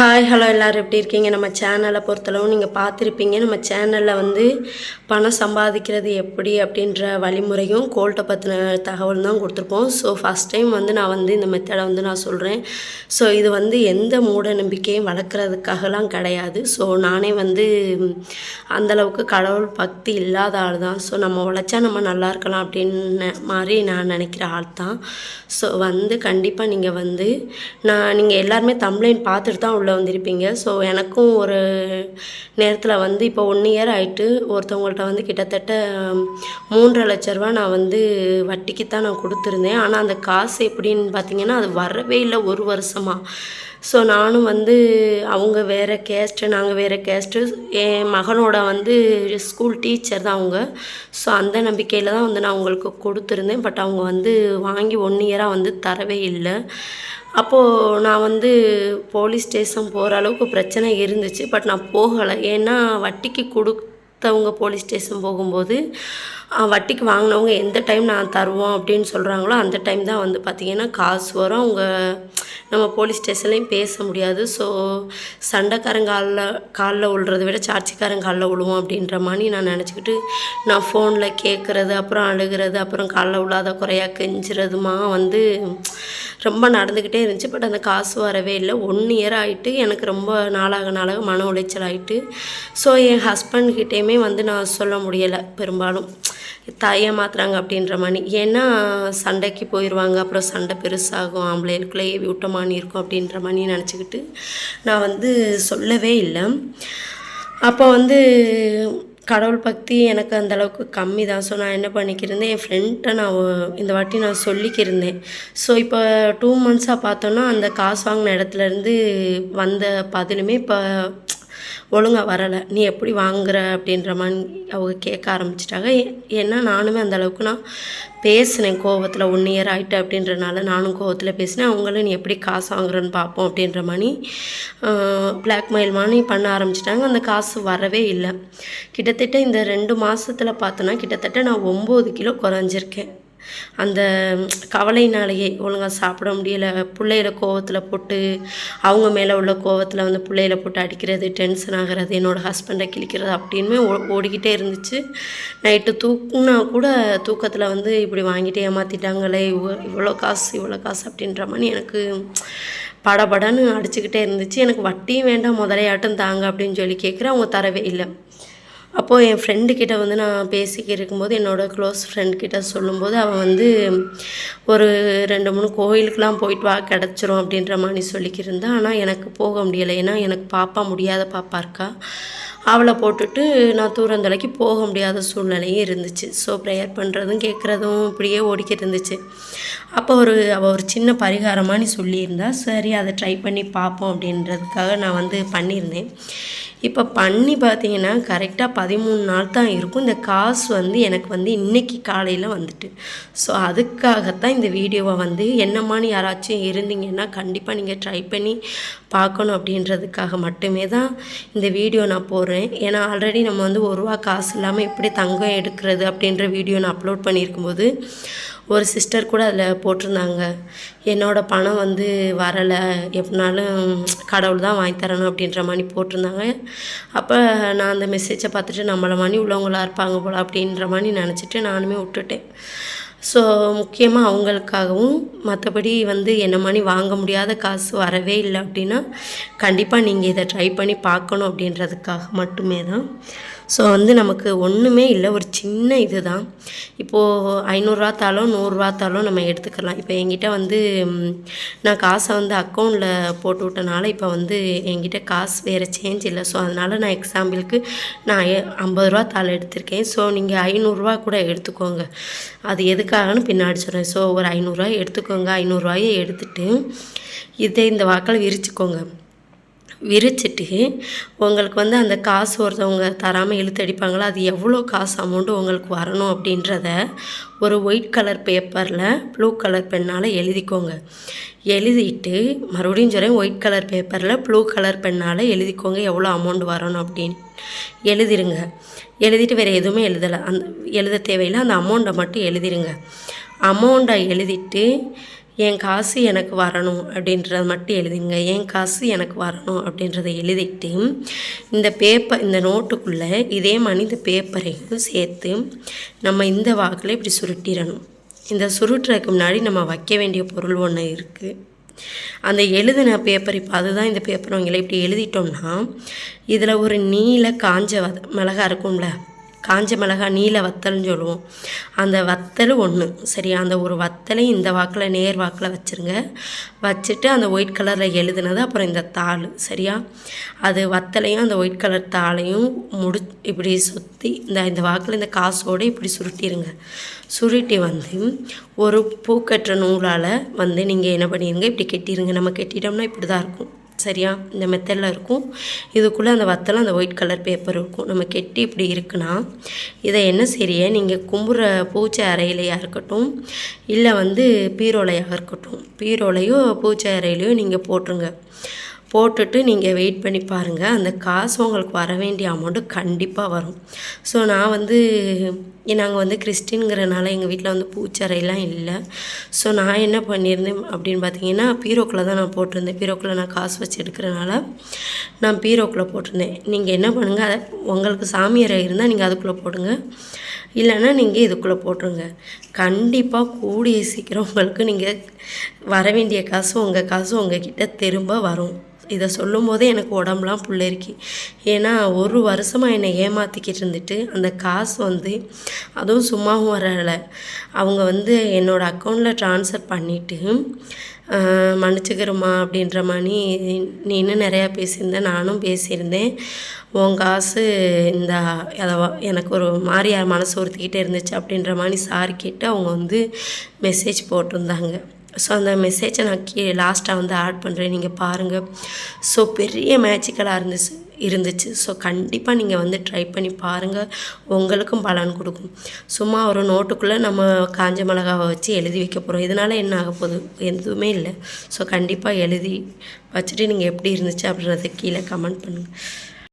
Hi hello எல்லோரும். எப்படி இருக்கீங்க? நம்ம சேனலை பொறுத்தளவு நீங்கள் பார்த்துருப்பீங்க. நம்ம சேனலில் வந்து பணம் சம்பாதிக்கிறது எப்படி அப்படின்ற வழிமுறையும் கோல்ட்டை பற்றின தகவல் தான் கொடுத்துருப்போம். ஸோ ஃபஸ்ட் டைம் வந்து நான் வந்து இந்த மெத்தடை வந்து நான் சொல்கிறேன் ஸோ இது வந்து எந்த மூட நம்பிக்கையும் வளர்க்குறதுக்காகலாம் கிடையாது. ஸோ நானே வந்து அந்தளவுக்கு கடவுள் பக்தி இல்லாத ஆள் தான். ஸோ நம்ம உழைச்சா நம்ம நல்லா இருக்கலாம் அப்படின்னு மாதிரி நான் நினைக்கிற ஆள் தான். ஸோ வந்து கண்டிப்பாக நீங்கள் வந்து நான் நீங்கள் எல்லாருமே தம்ப்ளைன் பார்த்துட்டு தான் உள்ளே வந்திருப்பீங்க. ஸோ எனக்கும் ஒரு நேரத்தில் வந்து இப்போ ஒன் இயர் ஆயிட்டு ஒருத்தவங்கள்ட்ட வந்து கிட்டத்தட்ட மூன்றரை லட்ச ரூபா நான் வந்து வட்டிக்கு தான் நான் கொடுத்துருந்தேன். ஆனால் அந்த காசு எப்படின்னு பார்த்தீங்கன்னா அது வரவே இல்லை ஒரு வருஷமாக ஸோ நானும் வந்து அவங்க வேறு கேஸ்ட்டு நாங்கள் வேறு கேஸ்ட்டு என் மகனோட வந்து ஸ்கூல் டீச்சர் தான் அவங்க. ஸோ அந்த நம்பிக்கையில் தான் வந்து நான் அவங்களுக்கு கொடுத்துருந்தேன். பட் அவங்க வந்து வாங்கி ஒன் இயராக வந்து தரவே இல்லை. அப்போது நான் வந்து போலீஸ் ஸ்டேஷன் போகிற அளவுக்கு பிரச்சனை இருந்துச்சு. பட் நான் போகலை. ஏன்னா வட்டிக்கு கொடுத்தவங்க போலீஸ் ஸ்டேஷன் போகும்போது வட்டிக்கு வாங்கினவங்க எந்த டைம் நான் தருவோம் அப்படின்னு சொல்கிறாங்களோ அந்த டைம் தான் வந்து பார்த்திங்கன்னா காசு வரும். அவங்க நம்ம போலீஸ் ஸ்டேஷன்லேயும் பேச முடியாது. ஸோ சண்டைக்காரங்காலில் காலில் காலில் விழுறத விட சாட்சிக்காரன் காலில் விழுவோம் அப்படின்ற மாதிரி நான் நினச்சிக்கிட்டு நான் ஃபோனில் கேட்குறது அப்புறம் அழுகிறது அப்புறம் காலில் விழாத குறையா கெஞ்சுறதுமா வந்து ரொம்ப நடந்துக்கிட்டே இருந்துச்சு. பட் அந்த காசு வரவே இல்லை. ஒன் இயர் ஆகிட்டு எனக்கு ரொம்ப நாளாக நாளாக மன உளைச்சல் ஆகிட்டு ஸோ என் ஹஸ்பண்ட் கிட்டேயுமே வந்து நான் சொல்ல முடியலை பெரும்பாலும். தாயை மாத்துறாங்க அப்படின்ற மாதிரி. ஏன்னா சண்டைக்கு போயிடுவாங்க அப்புறம் சண்டை பெருசாகும் ஆம்பளைகளுக்குள்ளே ஏவி விட்டமானி இருக்கும் அப்படின்ற மாதிரி நினச்சிக்கிட்டு நான் வந்து சொல்லவே இல்லை. அப்போ வந்து கடவுள் பக்தி எனக்கு அந்த அளவுக்கு கம்மி தான். ஸோ நான் என்ன பண்ணிக்கிருந்தேன் என் ஃப்ரெண்ட்டை நான் இந்த வாட்டி நான் சொல்லிக்கிருந்தேன். ஸோ இப்போ டூ மந்த்ஸாக பார்த்தோன்னா அந்த காசு வாங்கின இடத்துலேருந்து வந்த பதிலுமே இப்போ ஒழுங்காக வரலை நீ எப்படி வாங்குற அப்படின்ற மாதிரி அவங்க கேட்க ஆரம்பிச்சிட்டாங்க. ஏ- ஏன்னா நானுமே அந்த அளவுக்கு நான் பேசினேன் கோவத்தில் ஒன் இயர் ஆகிட்டு அப்படின்றனால நானும் கோவத்தில் பேசினேன். அவங்களும் நீ எப்படி காசு வாங்குறன்னு பார்ப்போம் அப்படின்ற மாதிரி பிளாக்மெயில் மாதிரி பண்ண ஆரம்பிச்சிட்டாங்க. அந்த காசு வரவே இல்லை. கிட்டத்தட்ட இந்த ரெண்டு மாதத்தில் பார்த்தோன்னா கிட்டத்தட்ட நான் ஒம்பது கிலோ குறைஞ்சிருக்கேன். அந்த கவலையினாலேயே ஒழுங்காக சாப்பிட முடியல. பிள்ளையில கோவத்தில் போட்டு அவங்க மேலே உள்ள கோவத்தில் வந்து பிள்ளையில போட்டு அடிக்கிறது டென்ஷன் ஆகிறது என்னோடய ஹஸ்பண்டை கிழிக்கிறது அப்படின்னு ஓ- ஓடிக்கிட்டே இருந்துச்சு. நைட்டு தூக்குனா கூட தூக்கத்தில் வந்து இப்படி வாங்கிட்டு ஏமாற்றிட்டாங்களே இவ்வளோ இவ்வளோ காசு இவ்வளோ காசு அப்படின்ற மாதிரி எனக்கு படபடன்னு அடிச்சுக்கிட்டே இருந்துச்சு. எனக்கு வட்டியும் வேண்டாம் முதலையாட்டம் தாங்க அப்படின்னு சொல்லி கேட்குறேன் அவங்க தரவே இல்லை. அப்போது என் ஃப்ரெண்டுக்கிட்ட வந்து நான் பேசிக்கிட்டு இருக்கும்போது என்னோட க்ளோஸ் ஃப்ரெண்ட் கிட்ட சொல்லும்போது அவன் வந்து ஒரு ரெண்டு மூணு கோயிலுக்கெலாம் போயிட்டு வா கிடச்சிரும் அப்படின்ற மாதிரி சொல்லிக்கிருந்தான் ஆனால் எனக்கு போக முடியலை. ஏன்னா எனக்கு பாப்பா முடியாத பாப்பா இருக்கா. அவளை போட்டுட்டு நான் தூரந்தலைக்கு போக முடியாத சூழ்நிலையும் இருந்துச்சு. ஸோ ப்ரேயர் பண்ணுறதும் கேட்குறதும் இப்படியே ஓடிக்கிட்டு இருந்துச்சு. அப்போ ஒரு அவள் ஒரு சின்ன பரிகாரமானு சொல்லியிருந்தா சரி அதை ட்ரை பண்ணி பார்ப்போம் அப்படின்றதுக்காக நான் வந்து பண்ணியிருந்தேன். இப்போ பண்ணி பார்த்தீங்கன்னா கரெக்டாக பதிமூணு நாள் தான் இருக்கும். இந்த காசு வந்து எனக்கு வந்து இன்னைக்கு காலையில் வந்துட்டு. ஸோ அதுக்காகத்தான் இந்த வீடியோவை வந்து என்னமான்னு யாராச்சும் இருந்தீங்கன்னா கண்டிப்பாக நீங்கள் ட்ரை பண்ணி பார்க்கணும் அப்படின்றதுக்காக மட்டுமே தான் இந்த வீடியோ நான் போடுறேன். ஏன்னா ஆல்ரெடி நம்ம வந்து ஒரு ரூபா காசு இல்லாமல் எப்படி தங்கம் எடுக்கிறது அப்படின்ற வீடியோ நான் அப்லோட் பண்ணியிருக்கும்போது ஒரு சிஸ்டர் கூட அதில் போட்டிருந்தாங்க. என்னோடய பணம் வந்து வரலை. எப்படினாலும் கடவுள் தான் வாங்கி தரணும் அப்படின்ற மாதிரி போட்டிருந்தாங்க. அப்போ நான் அந்த மெசேஜை பார்த்துட்டு நம்மளை மணி உள்ளவங்களா இருப்பாங்க போல் அப்படின்ற மாதிரி நினச்சிட்டு நானுமே விட்டுட்டேன். ஸோ முக்கியமாக அவங்களுக்காகவும் மற்றபடி வந்து என்ன மாதிரி வாங்க முடியாத காசு வரவே இல்லை அப்படின்னா கண்டிப்பாக நீங்கள் இதை ட்ரை பண்ணி பார்க்கணும் அப்படின்றதுக்காக மட்டுமே தான் ஸோ வந்து நமக்கு ஒன்றுமே இல்லை. ஒரு சின்ன இது தான் இப்போது ஐநூறுரூவா தாலும் நூறுரூவா தாலும் நம்ம எடுத்துக்கலாம். இப்போ என்கிட்ட வந்து நான் காசை வந்து அக்கௌண்ட்டில் போட்டு விட்டனால இப்போ வந்து என்கிட்ட காசு வேறு சேஞ்ச் இல்லை. ஸோ அதனால் நான் எக்ஸாம்பிளுக்கு நான் ஐம்பது ரூபா தாள் எடுத்திருக்கேன். ஸோ நீங்கள் ஐநூறுரூவா கூட எடுத்துக்கோங்க. அது எதுக்காகன்னு பின்னாடி சொல்கிறேன் ஸோ ஒரு ஐநூறுரூவா எடுத்துக்கோங்க. ஐநூறுரூவாயை எடுத்துட்டு இதை இந்த வாக்கில் விரிச்சுக்கோங்க. விரிச்சிட்டு உங்களுக்கு வந்து அந்த காசு ஒருத்தவங்க தராமல் இழுத்தடிப்பாங்களோ அது எவ்வளோ காசு அமௌண்ட்டு உங்களுக்கு வரணும் அப்படின்றத ஒரு ஒயிட் கலர் பேப்பரில் ப்ளூ கலர் பெண்ணால் எழுதிக்கோங்க. எழுதிட்டு மறுபடியும் சொல்கிறேன் ஒயிட் கலர் பேப்பரில் ப்ளூ கலர் பெண்ணால் எழுதிக்கோங்க எவ்வளோ அமௌண்ட் வரணும் அப்படின்னு. எழுதிருங்க. எழுதிட்டு வேறு எதுவுமே எழுதலை. அந்த எழுத தேவையில்லை. அந்த அமௌண்ட்டை மட்டும் எழுதிருங்க. அமௌண்ட்டை எழுதிட்டு என் காசு எனக்கு வரணும் அப்படின்றத மட்டும் எழுதிங்க. என் காசு எனக்கு வரணும் அப்படின்றத எழுதிட்டு இந்த பேப்பர் இந்த நோட்டுக்குள்ளே இதே மாதிரி இந்த பேப்பரையும் சேர்த்து நம்ம இந்த வாக்கில் இப்படி சுருட்டிடணும். இந்த சுருட்டுறதுக்கு முன்னாடி நம்ம வைக்க வேண்டிய பொருள் ஒன்று இருக்குது அந்த எழுதின பேப்பர் இப்போ அதுதான் இந்த பேப்பர் அவங்களை இப்படி எழுதிட்டோம்னா இதில் ஒரு நீல காஞ்ச மிளகா இருக்கும்ல காஞ்ச மிளகா நீல வத்தல்னு சொல்லுவோம். அந்த வத்தல் ஒன்று சரியா? அந்த ஒரு வத்தலையும் இந்த வாக்கில் நேர் வாக்கில் வச்சுருங்க. வச்சுட்டு அந்த ஒயிட் கலரில் எழுதுனது அப்புறம் இந்த தாள். சரியா? அது வத்தலையும் அந்த ஒயிட் கலர் தாளையும் முடி இப்படி சுற்றி இந்த இந்த வாக்கில் இந்த காசோடு இப்படி சுருட்டிடுங்க சுருட்டி வந்து ஒரு பூக்கட்டுற நூலால் வந்து நீங்கள் என்ன பண்ணிடுங்க இப்படி கெட்டிடுங்க நம்ம கெட்டிட்டோம்னா இப்படி தான் இருக்கும். சரியா இந்த மெத்தடில் இருக்கும். இதுக்குள்ளே அந்த வத்தலும் அந்த ஒயிட் கலர் பேப்பர் இருக்கும். நம்ம கெட்டி இப்படி இருக்குன்னா இதை என்ன செய்ய நீங்கள் கும்புற பூச்சை அறையிலையாக இருக்கட்டும் இல்லை வந்து பீரோலையாக இருக்கட்டும். பீரோலையோ பூச்சை அறையிலையோ நீங்கள் போட்டுருங்க. போட்டுட்டு நீங்கள் வெயிட் பண்ணி பாருங்கள் அந்த காசு உங்களுக்கு வர வேண்டிய அமௌண்ட்டு கண்டிப்பாக வரும். ஸோ நான் வந்து நாங்கள் வந்து கிறிஸ்டின்ங்கிறனால எங்கள் வீட்டில் வந்து பூச்சறையெல்லாம் இல்லை. ஸோ நான் என்ன பண்ணியிருந்தேன் அப்படின்னு பார்த்தீங்கன்னா பீரோக்குள்ளே தான் நான் போட்டிருந்தேன். பீரோக்குள்ளே நான் காசு வச்சு எடுக்கிறனால நான் பீரோக்குள்ளே போட்டிருந்தேன். நீங்கள் என்ன பண்ணுங்கள் அதை உங்களுக்கு சாமி அறை இருந்தால் நீங்கள் அதுக்குள்ளே போடுங்க. இல்லைன்னா நீங்கள் இதுக்குள்ளே போட்டுருங்க. கண்டிப்பாக கூடிய சீக்கிரம் உங்களுக்கு நீங்கள் வர வேண்டிய காசு உங்கள் காசு உங்கள் கிட்டே திரும்ப வரும். இதை சொல்லும் போதே எனக்கு உடம்புலாம் புள்ளிருக்கு ஏன்னா ஒரு வருஷமாக என்னை ஏமாற்றிக்கிட்டு இருந்துட்டு அந்த காசு வந்து அதுவும் சும்மாவும் வரலை. அவங்க வந்து என்னோடய அக்கௌண்ட்டில் ட்ரான்ஸ்ஃபர் பண்ணிவிட்டு மன்னிச்சுக்கிறோமா அப்படின்ற மாதிரி நீ இன்னும் நிறையா பேசியிருந்தேன். நானும் பேசியிருந்தேன். உன் காசு இந்த அதை எனக்கு ஒரு மாதிரி மனசு உறுத்திக்கிட்டே இருந்துச்சு அப்படின்ற மாதிரி சாரி கேட்டு அவங்க வந்து மெசேஜ் போட்டிருந்தாங்க. ஸோ அந்த மெசேஜை நான் கீ லாஸ்ட்டாக வந்து ஆட் பண்ணுறேன் நீங்கள் பாருங்கள் ஸோ பெரிய மேஜிக்கலாக இருந்துச்சு இருந்துச்சு. ஸோ கண்டிப்பாக நீங்கள் வந்து ட்ரை பண்ணி பாருங்கள் உங்களுக்கும் பலன் கொடுக்கும். சும்மா ஒரு நோட்டுக்குள்ளே நம்ம காஞ்ச மிளகாவை வச்சு எழுதி வைக்க போகிறோம் இதனால் என்ன ஆக போகுது? எதுவுமே இல்லை. ஸோ கண்டிப்பாக எழுதி வச்சுட்டு நீங்கள் எப்படி இருந்துச்சு அப்படின்றத கீழே கமெண்ட் பண்ணுங்கள்